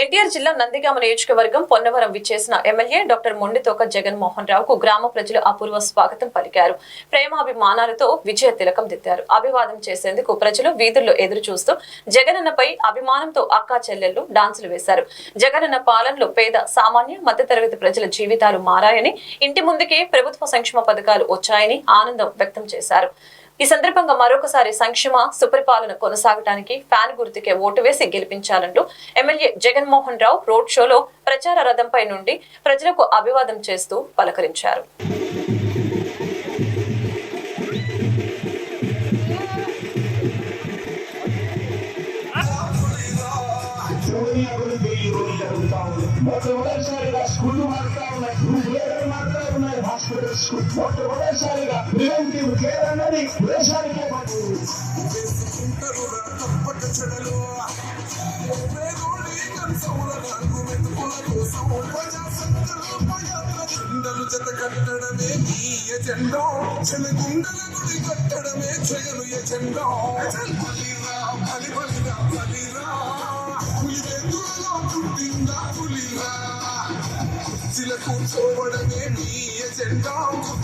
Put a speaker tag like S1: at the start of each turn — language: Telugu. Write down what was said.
S1: ఎన్టీఆర్ జిల్లా నందిగామ నియోజకవర్గం పొన్నవరం విచ్చేసిన ఎమ్మెల్యే డాక్టర్ మొండితోక జగన్మోహన్ రావుకు గ్రామ ప్రజలు అపూర్వ స్వాగతం పలికారు. ప్రేమాభిమానాలతో విజయ తిలకం దిద్దారు. అభివాదం చేసేందుకు ప్రజలు వీధుల్లో ఎదురు చూస్తూ జగనన్నపై అభిమానంతో అక్కా చెల్లెళ్ళు డాన్సులు వేశారు. జగనన్న పాలనలో పేద సామాన్య మధ్యతరగతి ప్రజల జీవితాలు మారాయని ఇంటి ముందుకే ప్రభుత్వ సంక్షేమ పథకాలు వచ్చాయని ఆనందం వ్యక్తం చేశారు. ఈ సందర్భంగా మరొకసారి సంక్షేమ సుపరిపాలన కొనసాగటానికి ఫ్యాన్ గుర్తుకే ఓటు వేసి గెలిపించాలంటూ ఎమ్మెల్యే జగన్మోహన్ రావు రోడ్ షోలో ప్రచార రథంపై నుండి ప్రజలకు అభివాదం చేస్తూ పలకరించారు.
S2: మొట్టమొదటిసారిగా మారుతా ఉన్నాయి హాస్పిటల్స్ మొట్టమొదటిసారిగా ప్రివెంటివ్ దేశానికే
S3: జత కట్టడమే ఈ ఎజెండా చెలగుండల గుడి కట్టడమే జగను ఎజెండా బలిరా బలి బలిరా బలిరా పులి పుట్టిందా పులిరా చిల కూర్చోవడమే మీ ఎజెండా